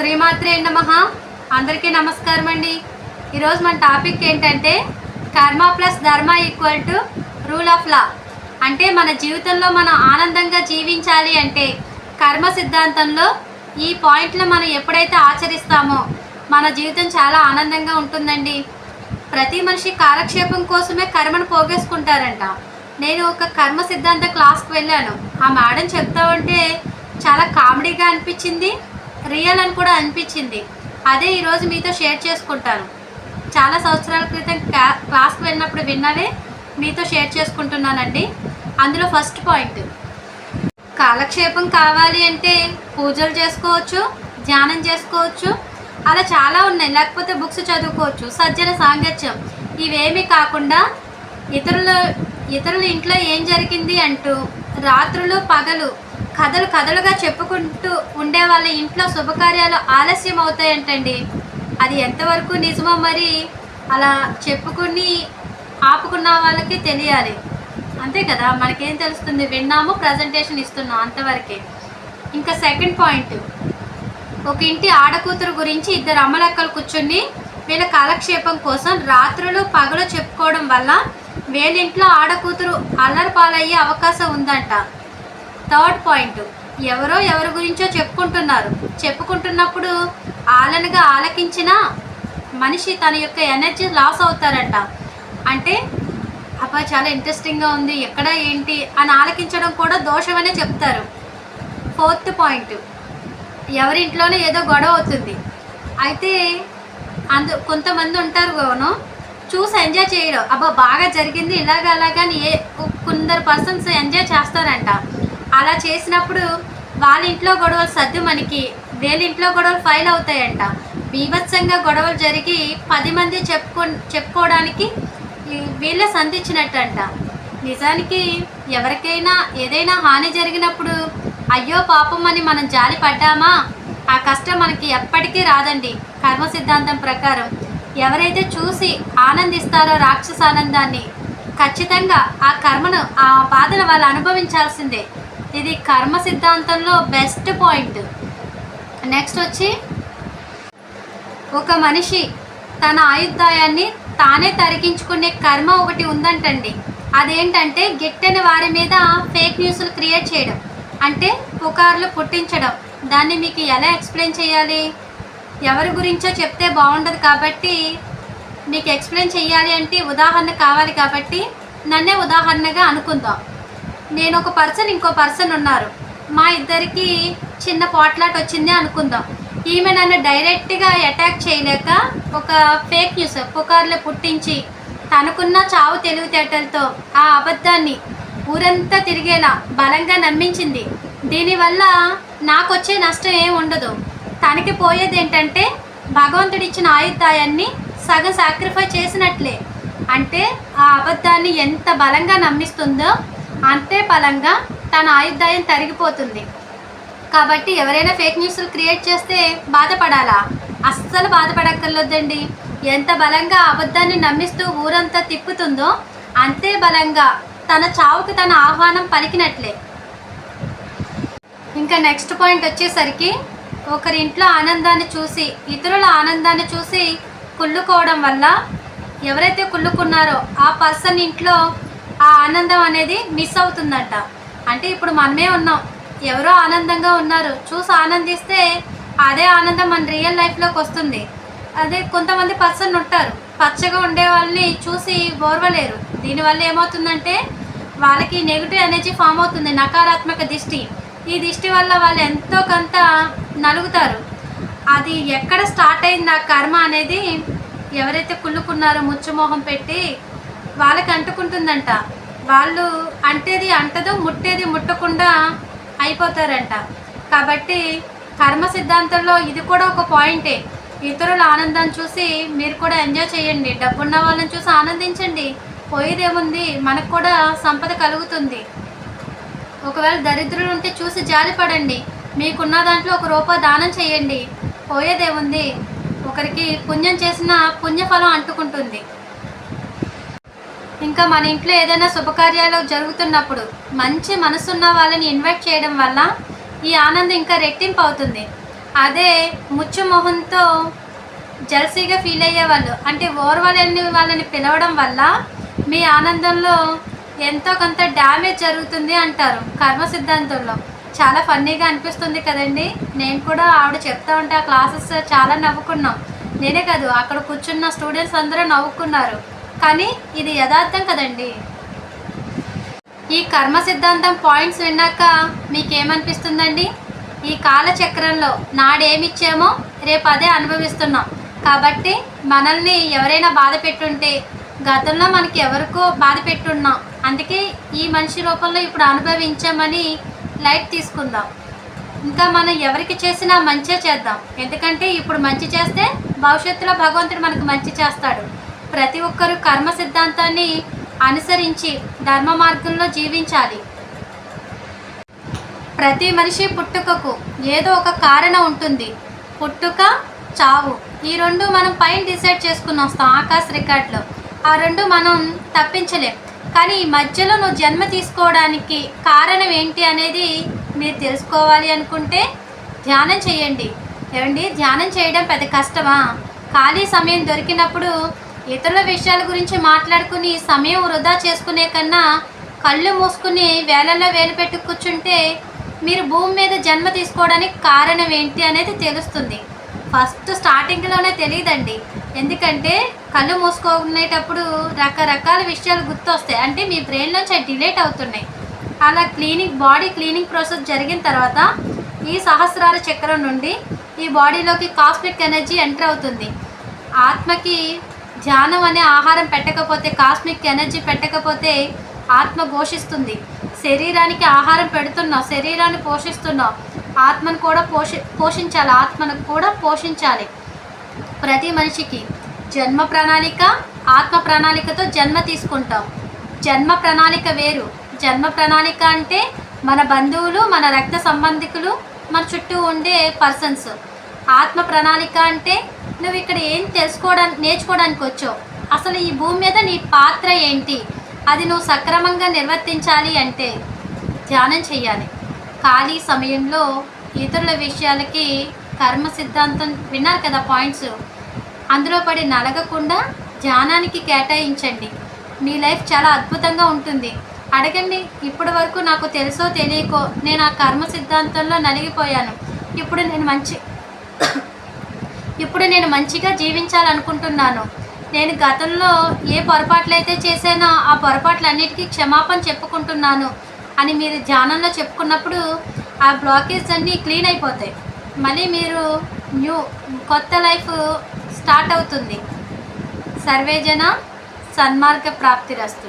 శ్రీమాత్రే నమ. అందరికీ నమస్కారం అండి. ఈరోజు మన టాపిక్ ఏంటంటే కర్మ ప్లస్ ధర్మ equal to rule of law. అంటే మన జీవితంలో మనం ఆనందంగా జీవించాలి అంటే కర్మ సిద్ధాంతంలో ఈ పాయింట్లు మనం ఎప్పుడైతే ఆచరిస్తామో మన జీవితం చాలా ఆనందంగా ఉంటుందండి. ప్రతి మనిషి కాలక్షేపం కోసమే కర్మను పోగేసుకుంటారంట. నేను ఒక కర్మ సిద్ధాంత క్లాస్కి వెళ్ళాను. ఆ మేడం చెప్తా ఉంటే చాలా కామెడీగా అనిపించింది. రియల్ అని కూడా అనిపించింది. అదే ఈరోజు మీతో షేర్ చేసుకుంటాను. చాలా సంవత్సరాల క్రితం క్లా- క్లాస్కి వెళ్ళినప్పుడు విన్నవే మీతో షేర్ చేసుకుంటున్నానండి. అందులో ఫస్ట్ పాయింట్. కాలక్షేపం కావాలి అంటే పూజలు చేసుకోవచ్చు ధ్యానం చేసుకోవచ్చు అలా చాలా ఉన్నాయి. లేకపోతే బుక్స్ చదువుకోవచ్చు సజ్జన సాంగత్యం. ఇవేమీ కాకుండా ఇతరుల ఇతరుల ఇంట్లో ఏం జరిగింది అంటూ రాత్రులు పగలు కథలు కథలుగా చెప్పుకుంటూ ఉండే వాళ్ళ ఇంట్లో శుభకార్యాలు ఆలస్యం అవుతాయంటండి. అది ఎంతవరకు నిజమో మరి అలా చెప్పుకుని ఆపుకున్న వాళ్ళకి తెలియాలి. అంతే కదా? మనకేం తెలుస్తుంది? విన్నాము ప్రజెంటేషన్ ఇస్తున్నాం అంతవరకే. ఇంకా సెకండ్ పాయింట్ ఒక ఇంటి ఆడకూతురు గురించి ఇద్దరు అమ్మలక్కలు కూర్చుని వీళ్ళ కాలక్షేపం కోసం రాత్రులు పగలు చెప్పుకోవడం వల్ల వీళ్ళింట్లో ఆడకూతురు అల్లరి పాలయ్యే అవకాశం ఉందంట. Third point. ఎవరో ఎవరి గురించో చెప్పుకుంటున్నారు. చెప్పుకుంటున్నప్పుడు ఆలనగా ఆలకించినా మనిషి తన యొక్క ఎనర్జీ లాస్ అవుతారంట. అంటే అబ్బా చాలా ఇంట్రెస్టింగ్గా ఉంది ఎక్కడ ఏంటి అని ఆలకించడం కూడా దోషమనే చెప్తారు. Fourth point. ఎవరి ఇంట్లోనే ఏదో గొడవ అవుతుంది. అయితే అందు కొంతమంది ఉంటారు గోను చూసి ఎంజాయ్ చేయడం అబ్బా బాగా జరిగింది ఇలాగ అలాగా అని ఏ కొందరు పర్సన్స్ ఎంజాయ్ చేస్తారంట. అలా చేసినప్పుడు వాళ్ళ ఇంట్లో గొడవలు సర్దు మనకి వీళ్ళ ఇంట్లో గొడవలు ఫైల్ అవుతాయంట. బీభత్సంగా గొడవలు జరిగి పది మంది చెప్పుకో చెప్పుకోవడానికి వీళ్ళే సంధించినట్టంట. నిజానికి ఎవరికైనా ఏదైనా హాని జరిగినప్పుడు అయ్యో పాపం అని మనం జాలి పడ్డామా? ఆ కష్టం మనకి ఎప్పటికీ రాదండి కర్మ సిద్ధాంతం ప్రకారం. ఎవరైతే చూసి ఆనందిస్తారో రాక్షస ఆనందాన్ని ఖచ్చితంగా ఆ కర్మను ఆ బాధను వాళ్ళు అనుభవించాల్సిందే. ఇది కర్మ సిద్ధాంతంలో బెస్ట్ పాయింట్ నెక్స్ట్ వచ్చి ఒక మనిషి తన ఆయుద్ధాయాన్ని తానే తరిగించుకునే కర్మ ఒకటి ఉందంటండి. అదేంటంటే గిట్టని వారి మీద ఫేక్ న్యూస్లు క్రియేట్ చేయడం. అంటే పుకార్లు పుట్టించడం. దాన్ని మీకు ఎలా ఎక్స్ప్లెయిన్ చేయాలి? ఎవరి గురించో చెప్తే బాగుండదు కాబట్టి మీకు ఎక్స్ప్లెయిన్ చేయాలి అంటే ఉదాహరణ కావాలి కాబట్టి నన్నే ఉదాహరణగా అనుకుందాం. నేను ఒక పర్సన్ ఇంకో పర్సన్ ఉన్నారు. మా ఇద్దరికి చిన్న పోట్లాట్ వచ్చింది అనుకుందాం. ఈమె నన్ను డైరెక్ట్గా అటాక్ చేయలేక ఒక ఫేక్ న్యూస్ పుకార్లు పుట్టించి తనకున్న చావు తెలివితేటలతో ఆ అబద్ధాన్ని ఊరంతా తిరిగేలా బలంగా నమ్మించింది. దీనివల్ల నాకు వచ్చే నష్టం ఏం ఉండదు. తనకి పోయేది ఏంటంటే భగవంతుడిచ్చిన ఆయుధాయాన్ని సగం సాక్రిఫై చేసినట్లే. అంటే ఆ అబద్ధాన్ని ఎంత బలంగా నమ్మిస్తుందో అంతే బలంగా తన ఆయుర్దాయం తరిగిపోతుంది. కాబట్టి ఎవరైనా ఫేక్ న్యూస్లు క్రియేట్ చేస్తే బాధపడాలా? అస్సలు బాధపడక్కర్లేదండి. ఎంత బలంగా అబద్ధాన్ని నమ్మిస్తూ ఊరంతా తిప్పుతుందో అంతే బలంగా తన చావుకి తన ఆహ్వానం పలికినట్లే. ఇంకా నెక్స్ట్ పాయింట్ వచ్చేసరికి ఒకరి ఇంట్లో ఆనందాన్ని చూసి ఇతరుల ఆనందాన్ని చూసి కుళ్ళుకోవడం వల్ల ఎవరైతే కుళ్ళుకున్నారో ఆ పర్సన్ ఇంట్లో ఆ ఆనందం అనేది మిస్ అవుతుందంట. అంటే ఇప్పుడు మనమే ఉన్నాం. ఎవరో ఆనందంగా ఉన్నారు. చూసి ఆనందిస్తే అదే ఆనందం మన రియల్ లైఫ్లోకి వస్తుంది. అదే కొంతమంది పర్సన్ ఉంటారు. పచ్చగా ఉండే వాళ్ళని చూసి ఓర్వలేరు. దీనివల్ల ఏమవుతుందంటే వాళ్ళకి నెగిటివ్ ఎనర్జీ ఫామ్ అవుతుంది నకారాత్మక దిష్టి. ఈ దిష్టి వల్ల వాళ్ళు ఎంతో కొంత నలుగుతారు. అది ఎక్కడ స్టార్ట్ అయింది ఆ కర్మ అనేది ఎవరైతే కుళ్ళుకున్నారో ముచ్చుమోహం పెట్టి వాళ్ళకి అంటుకుంటుందంట. వాళ్ళు అంటేది అంటదు ముట్టేది ముట్టకుండా అయిపోతారంట. కాబట్టి కర్మ సిద్ధాంతంలో ఇది కూడా ఒక పాయింటే. ఇతరుల ఆనందం చూసి మీరు కూడా ఎంజాయ్ చేయండి. డబ్బున్న వాళ్ళని చూసి ఆనందించండి. పోయేదేముంది? మనకు కూడా సంపద కలుగుతుంది. ఒకవేళ దరిద్రులు ఉంటే చూసి జాలిపడండి. మీకున్న దాంట్లో ఒక రూపాయి దానం చేయండి. పోయేదేముంది? ఒకరికి పుణ్యం చేసిన పుణ్యఫలం అంటుకుంటుంది. ఇంకా మన ఇంట్లో ఏదైనా శుభకార్యాలు జరుగుతున్నప్పుడు మంచి మనసున్న వాళ్ళని ఇన్వైట్ చేయడం వల్ల ఈ ఆనందం ఇంకా రెట్టింపు అవుతుంది. అదే ముచ్చు మొహంతో జలసీగా ఫీల్ అయ్యేవాళ్ళు అంటే ఓర్వలేని వాళ్ళని పిలవడం వల్ల మీ ఆనందంలో ఎంతో కొంత డ్యామేజ్ జరుగుతుంది అంటారు కర్మ సిద్ధాంతంలో. చాలా ఫన్నీగా అనిపిస్తుంది కదండి. నేను కూడా ఆవిడ చెప్తా ఉంటే ఆ క్లాసెస్ చాలా నవ్వుకున్నాం. నేనే కాదు అక్కడ కూర్చున్న స్టూడెంట్స్ అందరూ నవ్వుకున్నారు. కానీ ఇది యథార్థం కదండి. ఈ కర్మ సిద్ధాంతం పాయింట్స్ విన్నాక మీకేమనిపిస్తుందండి? ఈ కాలచక్రంలో నాడేమిచ్చామో రేపు అదే అనుభవిస్తున్నాం. కాబట్టి మనల్ని ఎవరైనా బాధ పెట్టుంటే గతంలో మనకి ఎవరికో బాధ పెట్టున్నాం. అందుకే ఈ మనిషి రూపంలో ఇప్పుడు అనుభవించామని లైట్ తీసుకుందాం. ఇంకా మనం ఎవరికి చేసినా మంచే చేద్దాం. ఎందుకంటే ఇప్పుడు మంచి చేస్తే భవిష్యత్తులో భగవంతుడు మనకు మంచి చేస్తాడు. ప్రతి ఒక్కరూ కర్మ సిద్ధాంతాన్ని అనుసరించి ధర్మ మార్గంలో జీవించాలి. ప్రతి మనిషి పుట్టుకకు ఏదో ఒక కారణం ఉంటుంది. పుట్టుక చావు. ఈ రెండు మనం పైన డిసైడ్ చేసుకుని వస్తాం ఆకాశ రికార్డులో. ఆ రెండు మనం తప్పించలేం. కానీ ఈ మధ్యలో నువ్వు జన్మ తీసుకోవడానికి కారణం ఏంటి అనేది మీరు తెలుసుకోవాలి అనుకుంటే ధ్యానం చేయండి. ఏమండి? ధ్యానం చేయడం పెద్ద కష్టమా? ఖాళీ సమయం దొరికినప్పుడు ఇతరుల విషయాల గురించి మాట్లాడుకుని సమయం వృధా చేసుకునే కన్నా కళ్ళు మూసుకుని వేలల్లో వేలు పెట్టి కూర్చుంటే మీరు భూమి మీద జన్మ తీసుకోవడానికి కారణం ఏంటి అనేది తెలుస్తుంది. ఫస్ట్ స్టార్టింగ్లోనే తెలియదండి. ఎందుకంటే కళ్ళు మూసుకునేటప్పుడు రకరకాల విషయాలు గుర్తొస్తాయి. అంటే మీ బ్రెయిన్ నుంచి డిలేట్ అవుతున్నాయి. అలా క్లీనింగ్ బాడీ క్లీనింగ్ ప్రాసెస్ జరిగిన తర్వాత ఈ సహస్రార చక్రం నుండి ఈ బాడీలోకి కాస్మిక్ ఎనర్జీ ఎంటర్ అవుతుంది. ఆత్మకి ధ్యానం అనే ఆహారం పెట్టకపోతే కాస్మిక్ ఎనర్జీ పెట్టకపోతే ఆత్మ పోషిస్తుంది. శరీరానికి ఆహారం పెడుతున్నావు శరీరాన్ని పోషిస్తున్నావు. ఆత్మను కూడా పోషి పోషించాలి ఆత్మను కూడా పోషించాలి. ప్రతి మనిషికి జన్మ ప్రణాళిక ఆత్మ ప్రణాళికతో జన్మ తీసుకుంటాం. జన్మ ప్రణాళిక వేరు. జన్మ ప్రణాళిక అంటే మన బంధువులు మన రక్త సంబంధికులు మన చుట్టూ ఉండే పర్సన్స్ ఆత్మ ప్రణాళిక అంటే నువ్వు ఇక్కడ ఏం తెలుసుకోవడానికి నేర్చుకోవడానికి వచ్చావు? అసలు ఈ భూమి మీద నీ పాత్ర ఏంటి? అది నువ్వు సక్రమంగా నిర్వర్తించాలి అంటే ధ్యానం చేయాలి ఖాళీ సమయంలో ఇతరుల విషయాలకి కర్మ సిద్ధాంతం విన్నారు కదా పాయింట్స్? అందులో పడి నలగకుండా ధ్యానానికి కేటాయించండి. మీ లైఫ్ చాలా అద్భుతంగా ఉంటుంది. అడగండి ఇప్పటి వరకు నాకు తెలుసో తెలియకో నేను ఆ కర్మ సిద్ధాంతంలో నలిగిపోయాను. ఇప్పుడు నేను మంచి ఇప్పుడు నేను మంచిగా జీవించాలనుకుంటున్నాను. నేను గతంలో ఏ పొరపాట్లు అయితే చేశానో ఆ పొరపాట్లన్నిటికీ క్షమాపణ చెప్పుకుంటున్నాను అని మీరు ధ్యానంలో చెప్పుకున్నప్పుడు ఆ బ్లాకేజ్ అన్నీ క్లీన్ అయిపోతాయి. మళ్ళీ మీరు న్యూ కొత్త లైఫ్ స్టార్ట్ అవుతుంది. సర్వేజన సన్మార్గ ప్రాప్తిరస్తు.